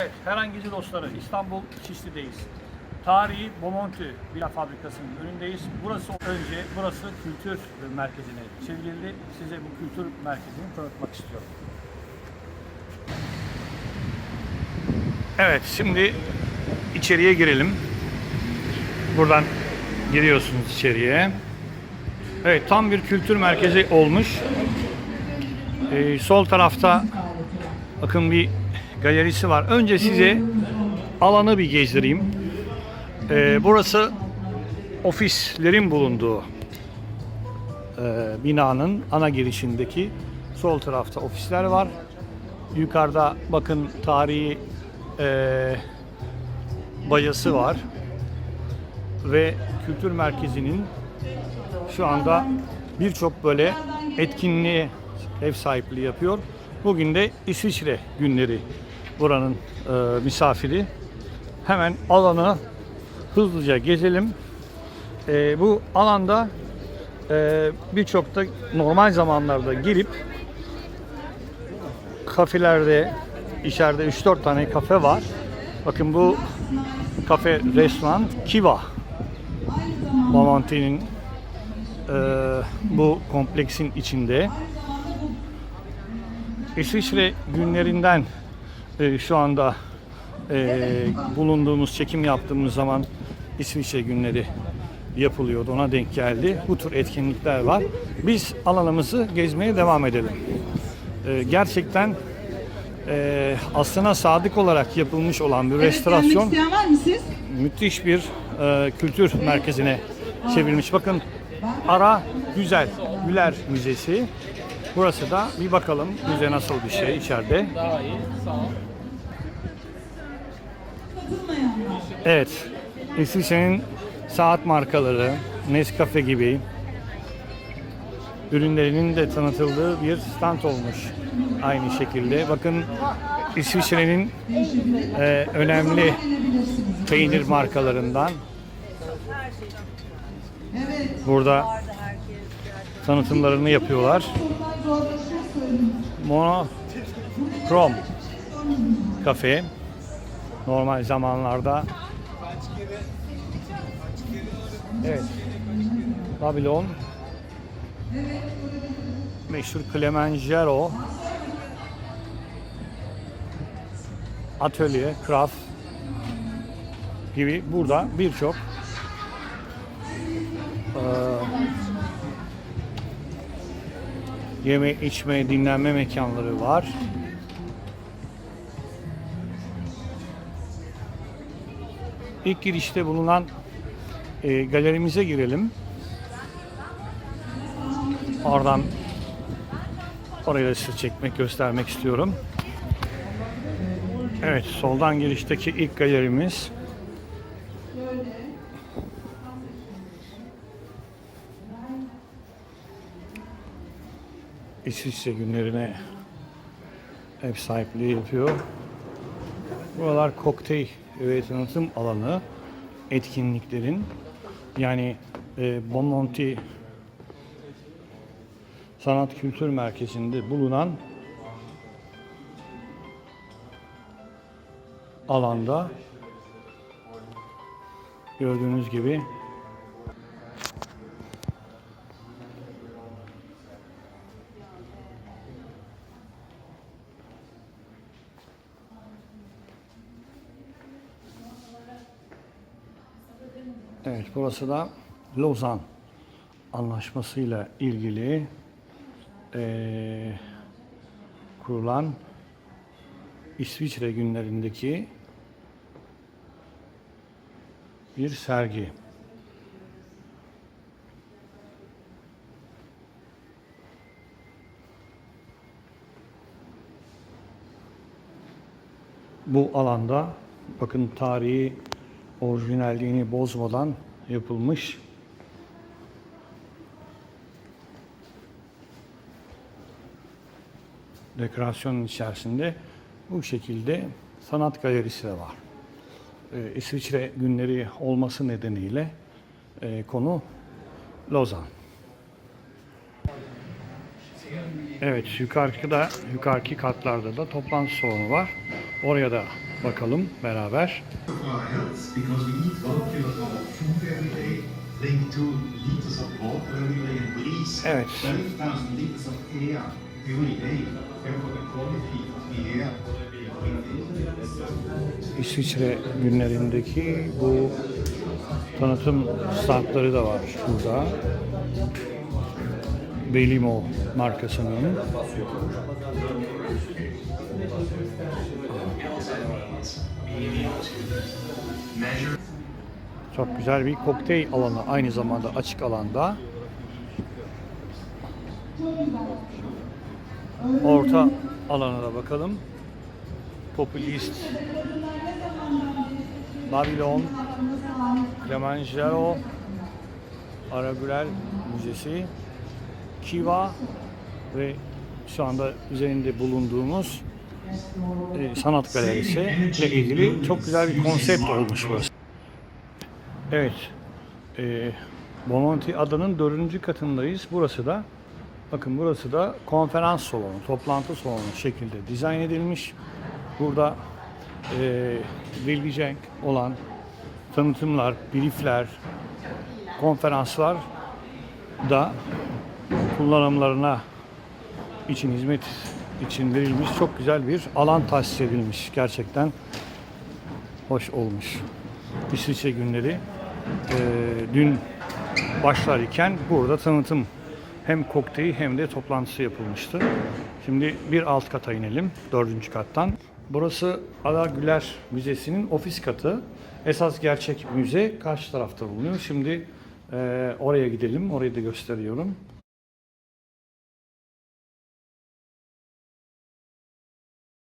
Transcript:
Evet, Herangezi dostları İstanbul Şişli'deyiz. Tarihi Bomonti Bira Fabrikası'nın önündeyiz. Burası önce, burası kültür merkezine çevrildi. Size bu kültür merkezini tanıtmak istiyorum. Evet, şimdi içeriye girelim. Buradan giriyorsunuz içeriye. Evet, tam bir kültür merkezi olmuş. Ee, sol tarafta bakın bir galerisi var. Önce size alanı bir gezdireyim. Ee, burası ofislerin bulunduğu e, binanın ana girişindeki sol tarafta ofisler var. Yukarıda bakın tarihi e, bayası var ve kültür merkezinin şu anda birçok böyle etkinliğe ev sahipliği yapıyor. Bugün de İsviçre günleri buranın e, misafiri. Hemen alanı hızlıca gezelim. E, bu alanda e, birçok da normal zamanlarda gelip kafelerde içeride 3-4 tane kafe var. Bakın bu kafe restoran Kiva. Bomonti'nin e, bu kompleksin içinde. İsviçre günlerinden e, şu anda e, bulunduğumuz, çekim yaptığımız zaman İsviçre günleri yapılıyordu. Ona denk geldi. Bu tür etkinlikler var. Biz alanımızı gezmeye devam edelim. E, gerçekten e, aslına sadık olarak yapılmış olan bir Evet, restorasyon var mı siz? müthiş bir e, kültür merkezine çevrilmiş. Bakın Ara Güzel Güler Müzesi. Burası da bir bakalım müze nasıl bir şey içeride. Katılmayanlar. Evet. İsviçre'nin saat markaları, Nescafe gibi ürünlerinin de tanıtıldığı bir stand olmuş. Aynı şekilde. Bakın İsviçre'nin e, önemli peynir markalarından burada tanıtımlarını yapıyorlar. Monokrom kafe. Normal zamanlarda. Evet. Babylon. Meşhur Kilimanjaro atölye, craft gibi burada birçok yeme, içme, dinlenme mekanları var. İlk girişte bulunan e, galerimize girelim. Oradan orayı da size çekmek, göstermek istiyorum. Evet, soldan girişteki ilk galerimiz. İsviçre günlerine ev sahipliği yapıyor. Buralar kokteyl ve tanıtım alanı etkinliklerin yani e, Bomonti Sanat Kültür Merkezi'nde bulunan alanda gördüğünüz gibi Evet, burası da Lozan Anlaşması'yla ilgili eee, kurulan İsviçre günlerindeki bir sergi. Bu alanda bakın tarihi orijinalliğini bozmadan yapılmış dekorasyonun içerisinde bu şekilde sanat galerisi de var. Ee, İsviçre günleri olması nedeniyle e, konu Lozan. Evet yukarıda yukarıki katlarda da toplantı salonu var. Oraya da bakalım beraber. Evet. 12,000 liters of air every day. Therefore, the quality of the air we breathe İsviçre günlerindeki bu tanıtım standları da var burada. Belimo markasının. Çok güzel bir kokteyl alanı aynı zamanda açık alanda. Orta alana da bakalım. Popülist Babylon, Kilimanjaro, Aragüler Müzesi, Kiva ve şu anda üzerinde bulunduğumuz e, sanat galerisi ile ilgili çok güzel bir konsept olmuş burası. Evet, e, Bomonti adanın dördüncü katındayız. Burası da, bakın burası da konferans salonu, toplantı salonu şekilde dizayn edilmiş. Burada e, verilecek olan tanıtımlar, briefler, konferanslar da kullanımlarına için hizmet için verilmiş çok güzel bir alan tahsis edilmiş. Gerçekten hoş olmuş. İsviçre günleri e, dün başlar iken burada tanıtım hem kokteyl hem de toplantısı yapılmıştı. Şimdi bir alt kata inelim, dördüncü kattan. Burası Ada Güler Müzesi'nin ofis katı. Esas gerçek müze karşı tarafta bulunuyor. Şimdi e, oraya gidelim, orayı da gösteriyorum.